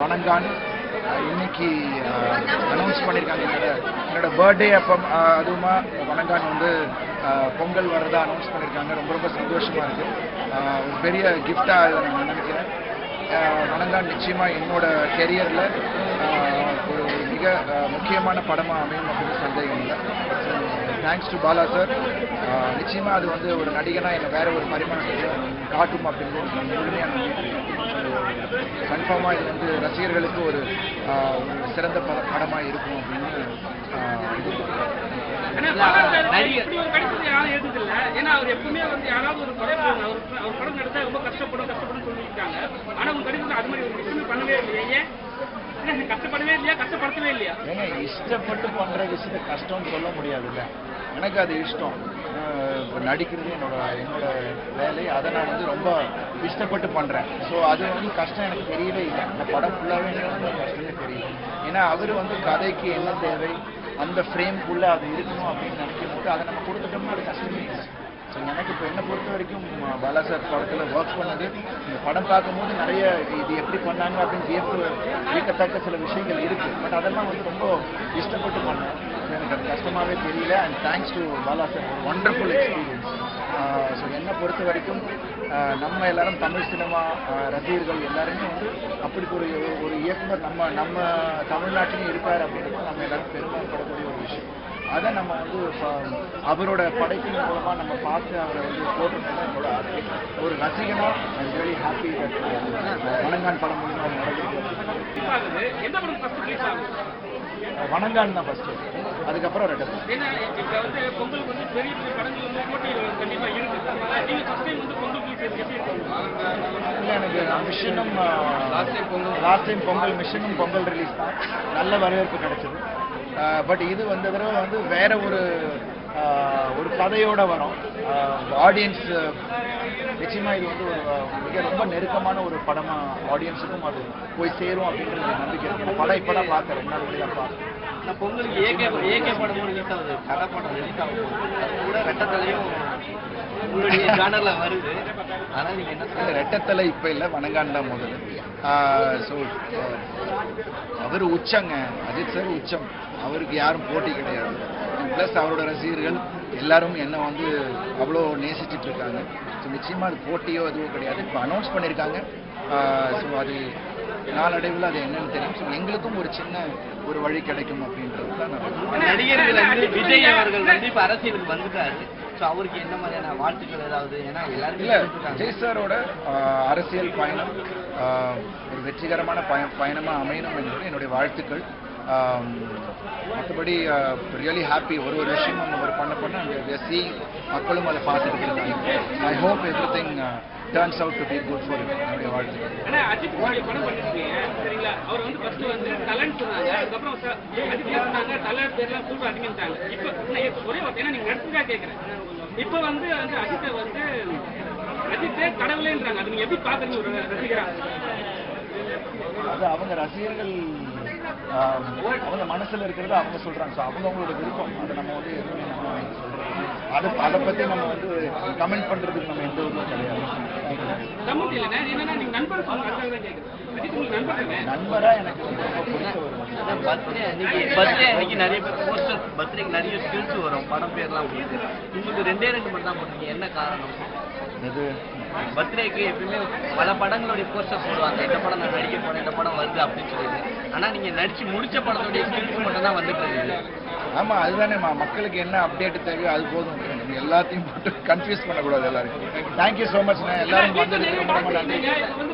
வணங்கான் இன்னைக்கு அனௌன்ஸ் பண்ணியிருக்காங்க என்னோட என்னோட பர்த்டே அப்போ அதுவுமா வணங்கான் வந்து பொங்கல் வர்றதா அனௌன்ஸ் பண்ணியிருக்காங்க ரொம்ப ரொம்ப சந்தோஷமா இருக்கு. ஒரு பெரிய கிஃப்டாக இதை நான் நினைக்கிறேன். வணங்கான் நிச்சயமாக என்னோட கெரியரில் மிக முக்கியமான படமாக அமையும் அப்படின்னு சந்தேகம் இல்லை தேங்க்ஸ் டு பாலா சார் நிச்சயமாக அது வந்து ஒரு நடிகனா என்னை வேற ஒரு பரிமாணத்தில் காட்டும் அப்படின்னு முழுமையாக கன்ஃபார்மாக இது வந்து ரசிகர்களுக்கு ஒரு சிறந்த பட படமாக இருக்கும் அப்படின்னு கடிதத்தை ஏன்னா அவர் எப்பவுமே வந்து யாராவது ஒரு படம் அவர் அவர் படம் நடிச்சா ரொம்ப கஷ்டப்படும் கஷ்டப்படும் சொல்லியிருக்காங்க. ஆனா உங்க கடிதத்தில் அது மாதிரி ஒரு விஷயமே பண்ணவே இல்லையா. கஷ்டப்படவே இல்லையா? கஷ்டப்படுத்தவே இல்லையா? ஏங்க இஷ்டப்பட்டு பண்ணுற விஷயத்த கஷ்டம்னு சொல்ல முடியாதுல்ல. எனக்கு அது இஷ்டம். நடிக்கிறது என்னோட என்னோட வேலை. அதை நான் வந்து ரொம்ப இஷ்டப்பட்டு பண்ணுறேன் ஸோ அது வந்து கஷ்டம் எனக்கு தெரியவே இல்லை. இந்த படம் ஃபுல்லாகவே எனக்கு கஷ்டமே தெரியல ஏன்னா அவர் வந்து கதைக்கு என்ன தேவை அந்த ஃப்ரேம்குள்ளே அது இருக்கணும் அப்படின்னு நினைக்கும் போது அதை நம்ம கொடுத்துட்டோம்னா அது கஷ்டமே இல்லை. எனக்கு இப்போ என்னை பொறுத்த வரைக்கும் பாலா சார் படத்தில் ஒர்க் பண்ணது இந்த படம் பார்க்கும்போது நிறைய இது எப்படி பண்ணாங்க அப்படின்னு வியப்பு வியக்கத்தக்க சில விஷயங்கள் இருக்குது பட் அதெல்லாம் வந்து ரொம்ப இஷ்டப்பட்டு பண்ணேன். எனக்கு அது கஷ்டமாகவே தெரியல. And thanks to Bala sir wonderful experience so என்னை பொறுத்த வரைக்கும் நம்ம எல்லாரும் தமிழ் சினிமா ரசிகர்கள் எல்லாருமே வந்து அப்படி ஒரு ஒரு இயக்குனர் நம்ம நம்ம தமிழ்நாட்டிலும் இருப்பார் அப்படின்றது நம்ம எல்லாரும் பெருமைப்படக்கூடிய ஒரு விஷயம். அதை நம்ம வந்து அவரோட படைப்பின் மூலமா நம்ம பார்த்து அவரை வந்து போட்டுருந்தோம் என்னோட ஆசை ஒரு ரசிகனா ஐ வெரி ஹாப்பி வணங்கான் படம் மூலமா நடந்திருக்கு வணங்கான் தான் ஃபர்ஸ்ட் அதுக்கப்புறம் ரெட்டை ஏன்னா இப்ப வந்து பொங்கலுக்கு வந்து பெரிய பெரிய படங்கள் வந்து போட்டி கண்டிப்பா இருக்கு. நீங்க ஃபர்ஸ்ட் டைம் வந்து பொங்கல் ரிலீஸ் எப்படி இருக்கும் இல்லை எனக்கு மிஷனும் last time Pongal. Last time Pongal மிஷனும் Pongal release தான். நல்ல வரவேற்பு கிடைச்சது. பட் இது வந்த தடவை வந்து வேற ஒரு ஒரு கதையோட வரும். ஆடியன்ஸ் நிச்சயமா இது வந்து ஒரு மிக ரொம்ப நெருக்கமான ஒரு படமா ஆடியன்ஸுக்கும் அது போய் சேரும் அப்படின்ற ஒரு நம்பிக்கை இருக்கு. படம் இப்போ தான் பார்த்தேன் ரெண்டு நாள் முன்னாடி தான் பார்த்தேன் பொங்கலுக்கு ஏகே ஏகே படம் ரிலீஸ் ஆகுது கதை படம் ரிலீஸ் கூட ரெட்டத்தலையும் உங்களுடைய ஜானர்ல வருது. ஆனா நீங்க என்ன சொல்ல ரெட்டத்தலை இப்ப இல்ல வணங்கான் தான் முதல்ல ஸோ அவர் உச்சங்க. அஜித் சார் உச்சம். அவருக்கு யாரும் போட்டி கிடையாது. ப்ளஸ் அவரோட ரசிகர்கள் எல்லாரும் என்ன வந்து அவ்வளோ நேசிச்சிட்டு இருக்காங்க. ஸோ நிச்சயமா அது போட்டியோ எதுவோ கிடையாது. இப்போ அனௌன்ஸ் பண்ணியிருக்காங்க ஸோ அது நாளடைவில் அது என்னன்னு தெரியும். ஸோ எங்களுக்கும் ஒரு சின்ன ஒரு வழி கிடைக்கும் அப்படின்றது தான் நடிகர்கள் வந்து விஜய் அவர்கள் வந்து இப்ப அரசியலுக்கு வந்துட்டாரு. அவருக்கு என்ன மாதிரியான வாழ்த்துக்கள் ஏதாவது ஏன்னா எல்லாருமே இல்ல. விஜய் சாரோட அரசியல் பயணம் ஒரு வெற்றிகரமான பய பயணமா அமையணும் என்பது என்னுடைய வாழ்த்துக்கள் மற்றபடி ரியலி ஹாப்பி ஒரு ஒரு விஷயமும் அவர் பண்ண பண்ண சி மக்களும் அதை பார்த்துட்டு I hope every turns out to be good for என்னுடைய வாழ்த்துக்கள் ஆனா அஜித் நீங்க படம் பண்ணிருக்கீங்க சரிங்களா? அவர் வந்து ஃபர்ஸ்ட் வந்து டலன்ட் சொன்னாங்க அதுக்கப்புறம் அஜித் சொன்னாங்க டலர் பேர்லாம் கூட்டு அதிகம்ட்டாங்க இப்போ ஒரே வார்த்தை ஏன்னா நீங்க நடிச்சுக்கா கேட்கறேன் இப்போ வந்து வந்து அஜித்தை வந்து அஜித்தே கடவுளேன்றாங்க. அது நீங்க எப்படி பாக்குறீங்க ஒரு ரசிகரா? அது அவங்க ரசிகர்கள் அவங்க மனசுல இருக்கிறத அவங்க சொல்றாங்க. ஸோ அவங்க அவங்களோட விருப்பம். அதை நம்ம வந்து எதுவுமே நம்ம சொல்றது அதை அதை பத்தி நம்ம வந்து கமெண்ட் பண்றதுக்கு நம்ம எந்த இதுவும் கிடையாது நண்பர் எனக்கு ரொம்ப பிடிச்ச ஒரு மனுஷன். நிறைய பேர் பர்த்டேக்கு நிறைய ஸ்கில்ஸ் வரும். படம் பேர்லாம் போட்டு உங்களுக்கு ரெண்டே ரெண்டு மட்டும் தான் போட்டீங்க என்ன காரணம்? இது பர்த்டேக்கு எப்பயுமே பல படங்களுடைய போஸ்டர் போடுவாங்க. இந்த படம் நான் நடிக்க போறேன் இந்த படம் வருது அப்படின்னு சொல்லிட்டு. ஆனா நீங்க நடிச்சு முடிச்ச படத்துடைய ஸ்கில்ஸ் மட்டும் தான் வந்துட்டு இருக்குது ஆமா அதுதானே ம- மக்களுக்கு என்ன அப்டேட் தேவையோ அது போதும். நீங்க எல்லாத்தையும் போட்டு கன்ஃபியூஸ் பண்ணக்கூடாது எல்லாரும் தேங்க்யூ ஸோ மச் எல்லாரும்